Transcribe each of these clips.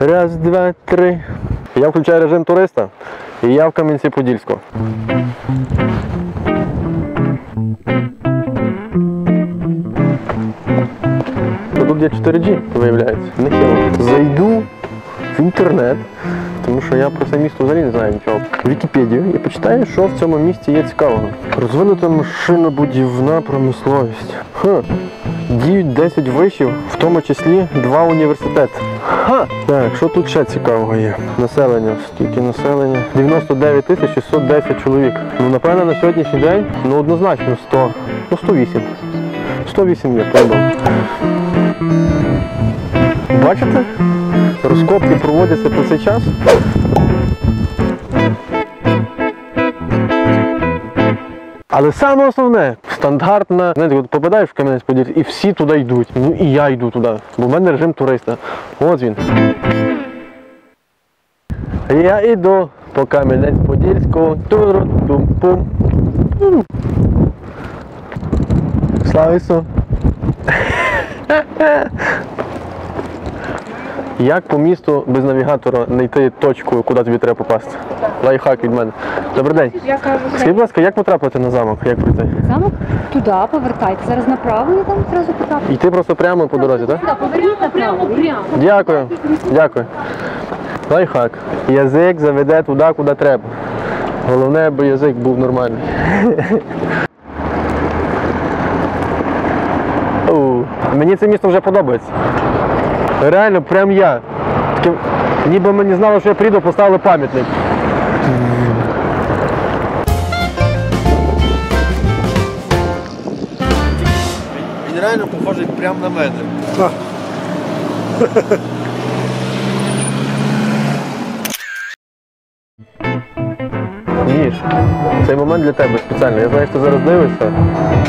Раз, два, три. Я включаю режим туриста і я в Кам'янці-Подільську. Тут є 4G, виявляється. Нехило. Зайду в інтернет, тому що я про це місто взагалі не знаю нічого. Вікіпедію і почитаю, що в цьому місті є цікавого. Розвинута машинобудівна промисловість. Хм. Діють 10 вишів, в тому числі два університети. Ха! Так, що тут ще цікавого є? Населення. Скільки населення? 99 тисяч 610 чоловік. Ну, напевно, на сьогоднішній день, ну однозначно 100. Ну, 108. 108 є, по Бачите? Розкопки проводяться по цей час. Але саме основне, стандартна, знаєте, от попадаєш в кам'янець подільський і всі туди йдуть. Ну і я йду туди, бо в мене режим туриста. От він. Я йду по кам'янець подільську. Туру-тум-пум. Пум. Слава Ісу! Як по місту без навігатора знайти точку, куди тобі треба попасти? Лайфхак від мене. Добрий день. Я кажу, Скажіть, будь ласка, як потрапити на замок? Як прийти? замок туди, повертайте. Зараз направо і там одразу потрапити. Йти просто прямо по дорозі, так? Так, поверніть направо. Прямо. Дякую. Дякую. Лайфхак. Язик заведе туди, куди треба. Головне, аби язик був нормальний. Мені це місто вже подобається. Реально, прям я. Таке, ніби не знали, що я прийду, поставили пам'ятник. Він реально похожий прямо на мене. Ніж, цей момент для тебе спеціально. Я знаю, що ти зараз дивишся.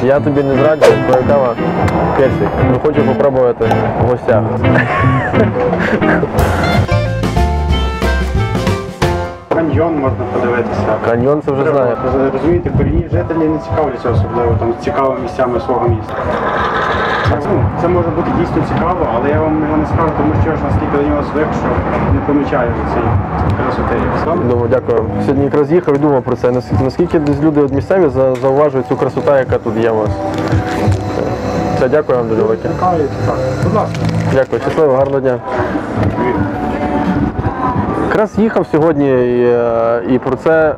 Я тобі не зраджу, твоя кава персик. Ну хочу попробувати в гостях. Каньйон можна подивитися. Каньйон це вже знаю. Ви Розумієте, корінні жителі не цікавляться особливо там цікавими місцями свого міста. Ну, це може бути дійсно цікаво, але я вам його не скажу, тому що я ж наскільки до нього звик, що не помічаю цієї красоти. Дякую. Сьогодні якраз їхав і думав про це. Наскільки, люди от місцеві зауважують цю красоту, яка тут є у вас. Все, дякую вам дуже велике. Дякую, щасливо, гарного дня. Якраз їхав сьогодні і, е, і про це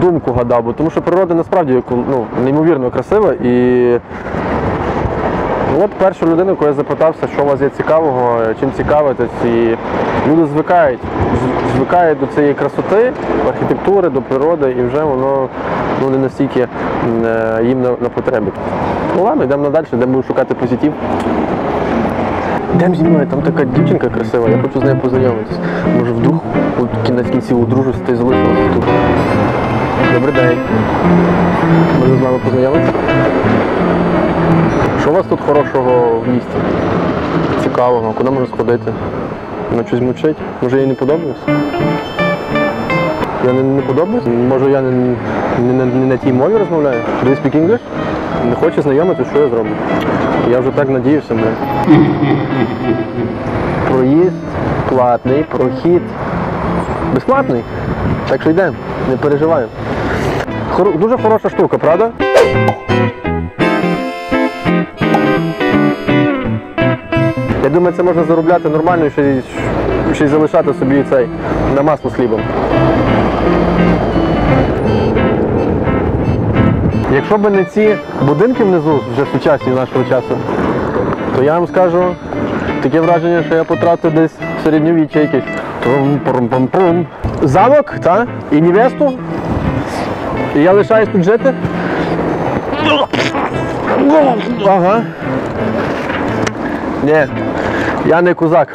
думку гадав, бо тому що природа насправді ну, неймовірно красива. І от перша людина, яку я запитався, що у вас є цікавого, чим цікавитесь, і люди звикають, звикають до цієї красоти, архітектури, до природи, і вже воно ну, не настільки е, їм на, на потребі. Ну ладно, йдемо надалі, де будемо шукати позитив. Йдемо зі мною, там така дівчинка красива, я хочу з нею познайомитись. Може вдруг от кінець кінців одружусь та й залишилася тут. Добрий день. Можна з вами познайомитися? Що у вас тут хорошого в місті? Цікавого, куди можна сходити? На щось мучить? Може їй не подобаюсь? Я не, не подобаюсь? Може я не, не, не, не на тій мові розмовляю? Do you speak English? Не хоче знайомитися, що я зроблю? Я вже так надіюся, бля. Проїзд платний, прохід безплатний. Так що йдемо, не переживаємо. Хор- Дуже хороша штука, правда? Я думаю, це можна заробляти нормально і ще, й- ще й залишати собі цей на масло з хлібом. Якщо б не ці будинки внизу, вже сучасні нашого часу, то я вам скажу таке враження, що я потратив десь середньовіччя якесь. Трум-прум-пум-прум. Замок, так? І невесту. І я лишаюсь тут жити. Ага. Ні, я не козак.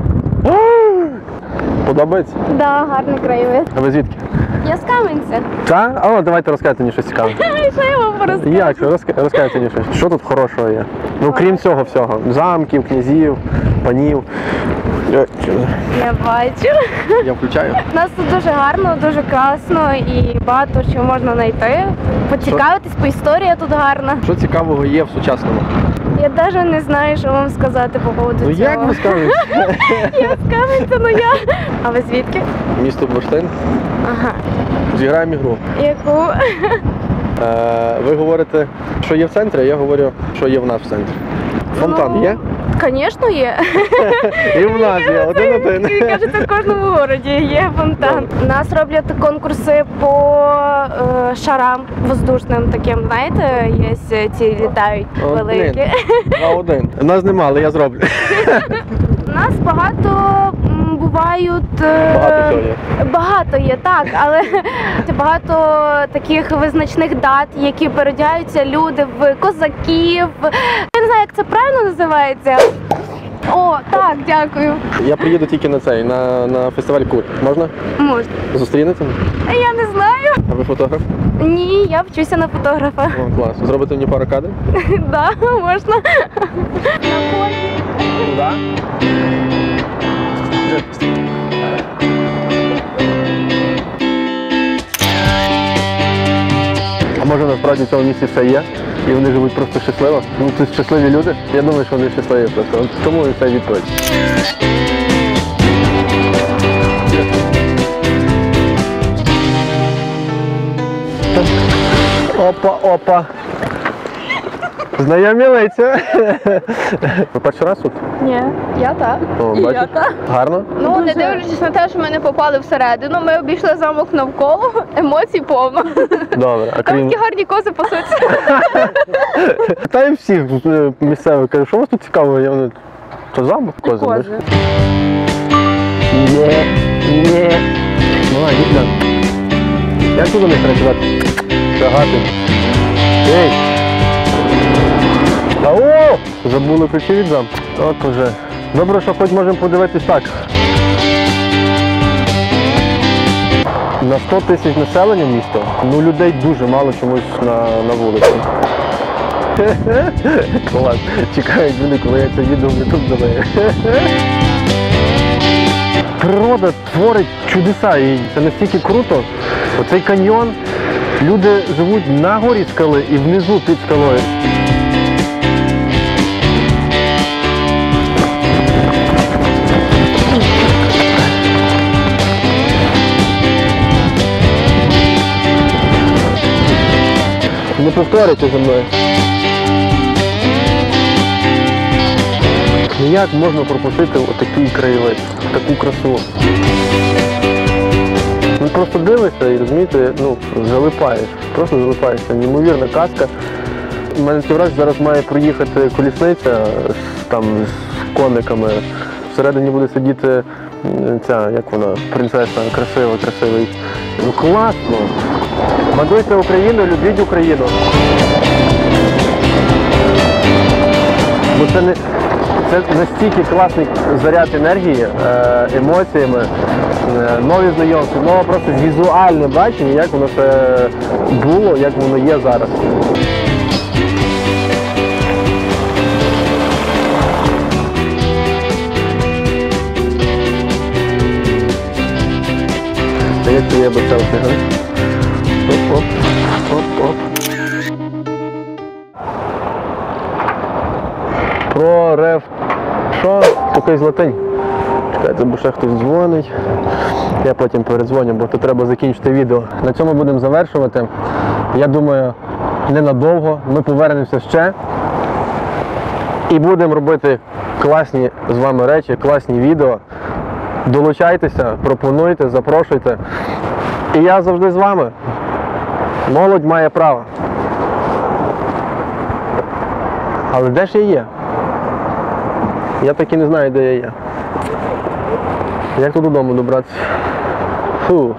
Подобається? Да, гарний краєвид. А ви звідки? Я з Кам'янця. Так? А, давайте розкажете мені щось цікаве. Що я вам порозкажу? Як? Розка- Розкажете мені щось. Що тут хорошого є? Ну, крім цього всього. Замків, князів, панів. Я бачу. Я включаю. У нас тут дуже гарно, дуже класно і багато чого можна знайти. Поцікавитись по історії тут гарна. Що цікавого є в сучасному? Я навіть не знаю, що вам сказати по поводу Ну цього. як ви скажете? Я скажете, ну я. А ви звідки? Місто Бурштин. Ага. Зіграємо ігру. Яку? Е, ви говорите, що є в центрі, а я говорю, що є в нас в центрі. Фонтан Ну, є? Звісно, є. І в нас є один-один. Ви кажете, в кожному городі є фонтан. У нас роблять конкурси по е, шарам воздушним таким, знаєте, є ці літають великі. блін. Два-один. Нас нема, але я зроблю. У нас багато м, бувають. е, Багато цього є. Багато є, так, але багато таких визначних дат, які переодягаються люди в козаків. Знаю, як це правильно називається. О, так, дякую. Я приїду тільки на цей, на, на фестиваль куль. Можна? Можна. Зустрінете? Я не знаю. А ви фотограф? Ні, я вчуся на фотографа. О, клас. Зробите мені пару кадрів? Да, можна. Да. А може насправді в цьому місці все є? І вони живуть просто щасливо? Ну, це щасливі люди. Я думаю, що вони щасливі просто. От Тому і це відповідь. Опа, опа. Знайомі лиця. Ви перший раз тут? Ні, я так. О, І бачиш? я так. Гарно? Ну, не дивлячись на те, що ми не попали всередину, ми обійшли замок навколо, емоцій повно. Добре. А Там крім такі гарні кози пасуться. та й всіх е, місцевих кажу, що у вас тут цікаво? Я вони то замок кози. бачиш? Ні, ні. Ну, а йдіть. Як тут них треба казати? Шагати. Ей! Ау! Забули ключі від замку. От уже. Добре, що хоч можемо подивитись так. На 100 тисяч населення місто, ну людей дуже мало чомусь на, на вулиці. Клас. Чекають люди, коли я це відео в YouTube залию. Природа творить чудеса і це настільки круто. Оцей каньйон, люди живуть на горі скали і внизу під скалою. Не повторюйте за мною. Як можна пропустити отакий краєвид, таку красу? Ну просто дивишся і розумієте, ну, залипаєш, просто залипаєш. Це неймовірна казка. У мене таке враження, зараз має приїхати колісниця там, з кониками. Всередині буде сидіти ця, як вона, принцеса, красива, красивий. Ну класно! Мадуйте Україну, любіть Україну. Бо це не це настільки класний заряд енергії, е, емоціями, е, нові знайомства, нове просто візуальне бачення, як воно це було, як воно є зараз. Здається, я би це га? Оп-оп, оп-оп. Про реф. Що? Такий златень. Чекайте, бо ще хтось дзвонить. Я потім передзвоню, бо то треба закінчити відео. На цьому будемо завершувати. Я думаю, ненадовго. Ми повернемося ще. І будемо робити класні з вами речі, класні відео. Долучайтеся, пропонуйте, запрошуйте. І я завжди з вами. Молодь має право. Але де ж я є? Я так і не знаю, де я є. Як тут додому добратися? Фу.